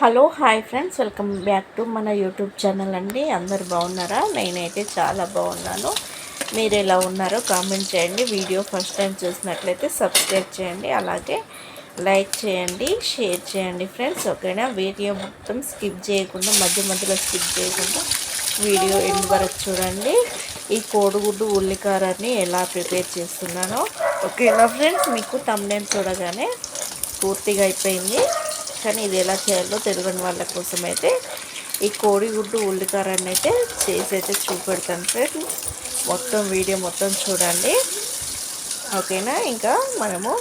Hello hi friends. Welcome back to మన YouTube channel అండి. అందరు బాగున్నారా? నేనైతే చాలా బాగున్నాను. మీరు ఎలా ఉన్నారో కామెంట్ చేయండి. వీడియో ఫస్ట్ టైం చూసినట్లయితే సబ్స్క్రైబ్ చేయండి. అలాగే లైక్ చేయండి షేర్ చేయండి ఫ్రెండ్స్. ఓకేనా? వీడియో మొత్తం స్కిప్ చేయకుండా మధ్య మధ్యలో స్కిప్ చేయకుండా వీడియో ఎండ్ వరకు చూడండి. ఈ కోడిగుడ్డు ఉల్లికారాన్ని ఎలా ప్రిపేర్ చేస్తున్నానో. ఓకేనా ఫ్రెండ్స్? మీకు తమ్నేం చూడగానే పూర్తిగా అయిపోయింది. కానీ ఇది ఎలా చేయాలో తెలియని వాళ్ళ కోసం అయితే ఈ కోడిగుడ్డు ఉల్లికారాన్ని అయితే చేసి అయితే చూపెడతాను సార్ మొత్తం వీడియో మొత్తం చూడండి. ఓకేనా? ఇంకా మనము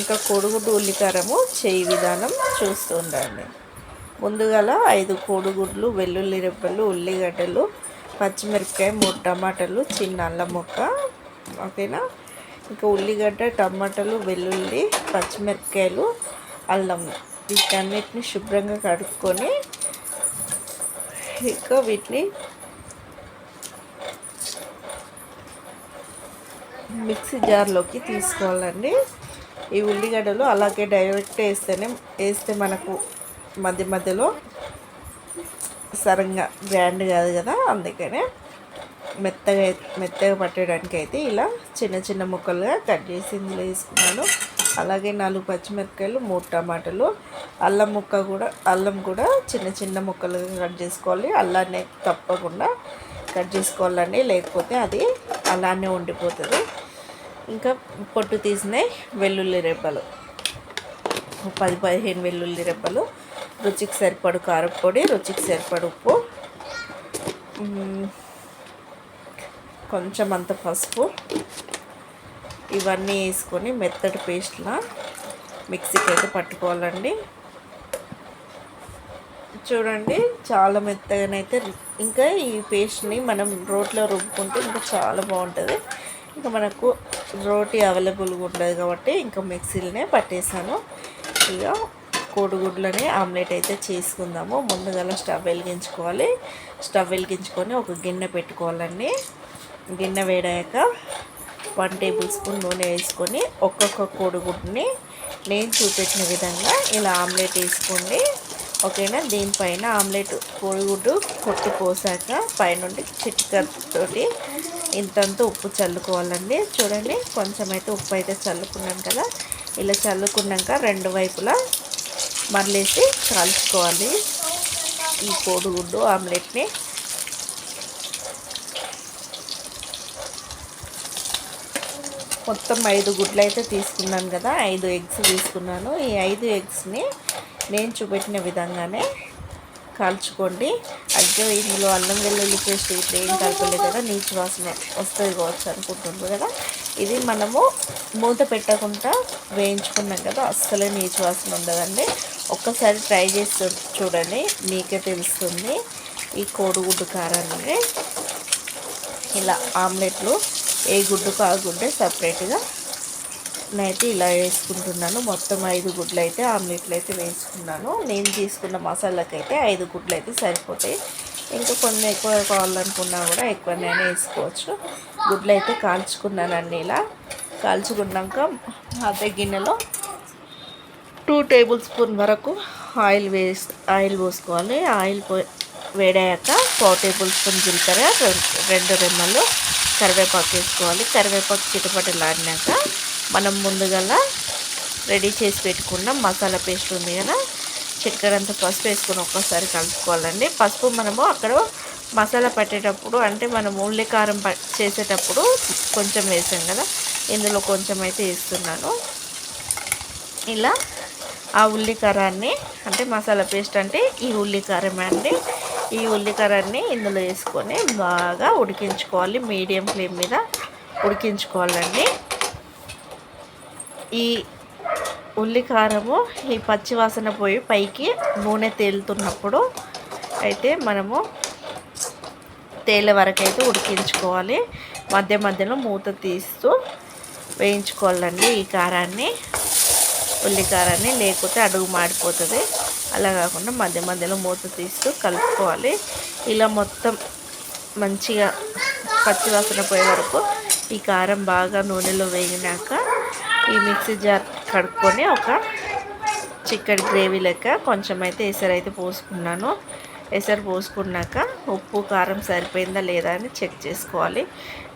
ఇంకా కోడిగుడ్డు ఉల్లికారము చేయి విధానం చూస్తూ ఉండండి. ముందుగా ఐదు కోడిగుడ్లు వెల్లుల్లి రెప్పలు ఉల్లిగడ్డలు పచ్చిమిరపకాయ మూడు టమాటాలు చిన్న అల్లం ముక్క. ఓకేనా? ఇంకా ఉల్లిగడ్డ టమాటాలు వెల్లుల్లి పచ్చిమిరపకాయలు అల్లం వీటన్నిటిని శుభ్రంగా కడుక్కొని ఇంకా వీటిని మిక్సీ జార్లోకి తీసుకోవాలండి. ఈ ఉల్లిగడ్డలు అలాగే డైరెక్ట్ వేస్తేనే వేస్తే మనకు మధ్య మధ్యలో సరంగా గ్రాండ్ కాదు కదా అందుకనే మెత్తగా మెత్తగా పట్టడానికి అయితే ఇలా చిన్న చిన్న ముక్కలుగా కట్ చేసి ఇందులో వేసుకున్నాను. అలాగే నాలుగు పచ్చిమిరపకాయలు మూడు టమాటాలు అల్లం ముక్క కూడా అల్లం కూడా చిన్న చిన్న ముక్కలుగా కట్ చేసుకోవాలి. అల్లాన్ని తప్పకుండా కట్ చేసుకోవాలండి లేకపోతే అది అలానే ఉండిపోతుంది. ఇంకా పొట్టు తీసినాయి వెల్లుల్లి రెబ్బలు. పది పదిహేను వెల్లుల్లి రెబ్బలు. రుచికి సరిపడు కారపొడి రుచికి సరిపడు ఉప్పు. కొంచెం అంత పసుపు. ఇవన్నీ వేసుకొని మెత్తటి పేస్ట్లా మిక్సీకి అయితే పట్టుకోవాలండి. చూడండి చాలా మెత్తగానైతే ఇంకా ఈ పేస్ట్ని మనం రోట్లో రుబ్బుకుంటే ఇంకా చాలా బాగుంటుంది. ఇంకా మనకు రోటీ అవైలబుల్గా ఉండదు కాబట్టి ఇంకా మిక్సీలనే పట్టేసాను. ఇక కోడిగుడ్లని ఆమ్లెట్ అయితే చేసుకుందాము. ముందుగా స్టవ్ వెలిగించుకోవాలి. స్టవ్ వెలిగించుకొని ఒక గిన్నె పెట్టుకోవాలండి. గిన్నె వేడాక వన్ టేబుల్ స్పూన్ నూనె వేసుకొని ఒక్కొక్క కోడిగుడ్డుని నేను చూపెట్టిన విధంగా ఇలా ఆమ్లెట్ వేసుకోండి. ఓకేనా? దీనిపైన ఆమ్లెట్ కోడిగుడ్డు కొట్టి పోసాక పైనుండి చిటికతోటి ఇంతంత ఉప్పు చల్లుకోవాలండి. చూడండి కొంచెం అయితే ఉప్పు అయితే చల్లుకున్నాను కదా. ఇలా చల్లుకున్నాక రెండు వైపులా మరలేసి కాల్చుకోవాలి ఈ కోడిగుడ్డు ఆమ్లెట్ని. మొత్తం ఐదు గుడ్లు అయితే తీసుకున్నాను కదా ఐదు ఎగ్స్ తీసుకున్నాను. ఈ ఐదు ఎగ్స్ని నేను చూపెట్టిన విధంగానే కాల్చుకోండి. అయితే ఇందులో అల్లం వెల్లుల్లి పేస్ట్ ఇట్లా ఏం కలపలేదు కదా నీచు వాసన వస్తుంది కావచ్చు అనుకుంటుంది కదా. ఇది మనము మూత పెట్టకుండా వేయించుకున్నాం కదా అస్సలే నీచు వాసన ఉండదండి. ఒక్కసారి ట్రై చేసి చూడండి మీకే తెలుస్తుంది. ఈ కోడిగుడ్డు కారాన్ని ఇలా ఆమ్లెట్లు ఏ గుడ్డుకు ఆ గుడ్డే సపరేట్గా నేనైతే ఇలా వేసుకుంటున్నాను. మొత్తం ఐదు గుడ్లు అయితే ఆమ్లెట్లు అయితే వేసుకున్నాను. నేను తీసుకున్న మసాలాకి అయితే ఐదు గుడ్లు అయితే సరిపోతాయి. ఇంకా కొన్ని ఎక్కువ కావాలనుకున్నా కూడా ఎక్కువనైనా వేసుకోవచ్చు. గుడ్లు అయితే కాల్చుకున్నానండి ఇలా. కాల్చుకున్నాక అదే గిన్నెలో టూ టేబుల్ స్పూన్ వరకు ఆయిల్ వేసి ఆయిల్ పోసుకోవాలి. ఆయిల్ పో వేడాక ఫోర్ టేబుల్ స్పూన్ జీలకర్ర రెండు రెమ్మలు కరివేపాకు వేసుకోవాలి. కరివేపాకు చిటపటలాడినాక మనం ముందుగా రెడీ చేసి పెట్టుకున్న మసాలా పేస్ట్ ఉంది కదా చక్కెర అంతా పసుపు వేసుకొని ఒక్కసారి కలుపుకోవాలండి. పసుపు మనము అక్కడ మసాలా పట్టేటప్పుడు అంటే మనం ఉల్లి కారం చేసేటప్పుడు కొంచెం వేసాం కదా ఇందులో కొంచెం అయితే వేస్తున్నాను. ఇలా ఆ ఉల్లికారాన్ని అంటే మసాలా పేస్ట్ అంటే ఈ ఉల్లికారమే అండి. ఈ ఉల్లికారాన్ని ఇందులో వేసుకొని బాగా ఉడికించుకోవాలి. మీడియం ఫ్లేమ్ మీద ఉడికించుకోవాలండి. ఈ ఉల్లికారము ఈ పచ్చివాసన పోయి పైకి నూనె తేలుతున్నప్పుడు అయితే మనము తేలే వరకు అయితే ఉడికించుకోవాలి. మధ్య మధ్యలో మూత తీస్తూ వేయించుకోవాలండి ఈ కారాన్ని. ఉల్లికారాన్ని లేకపోతే అడుగు మాడిపోతుంది. అలా కాకుండా మధ్య మధ్యలో మూత తీస్తూ కలుపుకోవాలి. ఇలా మొత్తం మంచిగా పచ్చివాసన పోయే వరకు ఈ కారం బాగా నూనెలో వేగినాక ఈ మిక్సీ జార్ కడుక్కొని ఒక చికెన్ గ్రేవీ లెక్క కొంచెం అయితే ఎసరు అయితే పోసుకున్నాను. ఎసరు పోసుకున్నాక ఉప్పు కారం సరిపోయిందా లేదా అని చెక్ చేసుకోవాలి.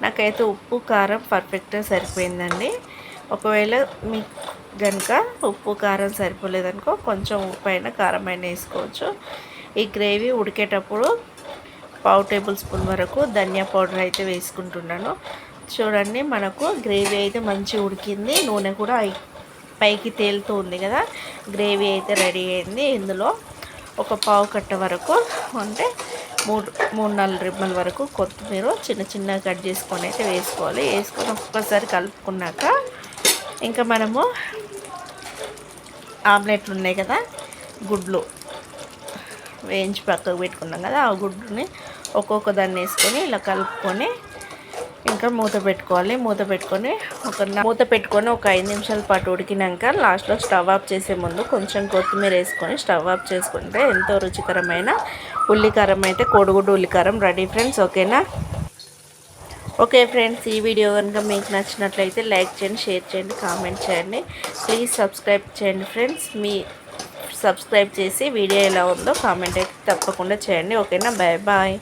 నాకైతే ఉప్పు కారం పర్ఫెక్ట్గా సరిపోయిందండి. ఒకవేళ మీకు కనుక ఉప్పు కారం సరిపోలేదనుకో కొంచెం ఉప్పు అయినా కారం అయినా వేసుకోవచ్చు. ఈ గ్రేవీ ఉడికేటప్పుడు పావు టేబుల్ స్పూన్ వరకు ధనియా పౌడర్ అయితే వేసుకుంటున్నాను. చూడండి మనకు గ్రేవీ అయితే మంచి ఉడికింది. నూనె కూడా పైకి తేలుతూ ఉంది కదా. గ్రేవీ అయితే రెడీ అయింది. ఇందులో ఒక పావు కట్ట వరకు అంటే మూడు మూడు నాలుగు రిబ్బల వరకు కొత్తిమీర చిన్న చిన్నగా కట్ చేసుకొని అయితే వేసుకోవాలి. వేసుకొని ఒక్కసారి కలుపుకున్నాక ఇంకా మనము ఆమ్లెట్లు ఉన్నాయి కదా గుడ్లు. వేయించి పక్కకు పెట్టుకున్నాం కదా ఆ గుడ్డుని ఒక్కొక్క దాన్ని వేసుకొని ఇలా కలుపుకొని ఇంకా మూత పెట్టుకోవాలి. మూత పెట్టుకొని ఒక మూత పెట్టుకొని ఒక ఐదు నిమిషాల పాటు ఉడికినాక లాస్ట్లో స్టవ్ ఆఫ్ చేసే ముందు కొంచెం కొత్తిమీర వేసుకొని స్టవ్ ఆఫ్ చేసుకుంటే ఎంతో రుచికరమైన ఉల్లికారం అయితే కోడిగుడ్డు ఉల్లికారం రెడీ ఫ్రెండ్స్ ఓకేనా? ఓకే ఫ్రెండ్స్ ఈ వీడియో కనుక మీకు నచ్చినట్లయితే లైక్ చేయండి షేర్ చేయండి కామెంట్ చేయండి. ప్లీజ్ సబ్స్క్రైబ్ చేయండి ఫ్రెండ్స్. మీ సబ్స్క్రైబ్ చేసి వీడియో ఎలా ఉందో కామెంట్ అయితే తప్పకుండా చేయండి. ఓకేనా? Bye bye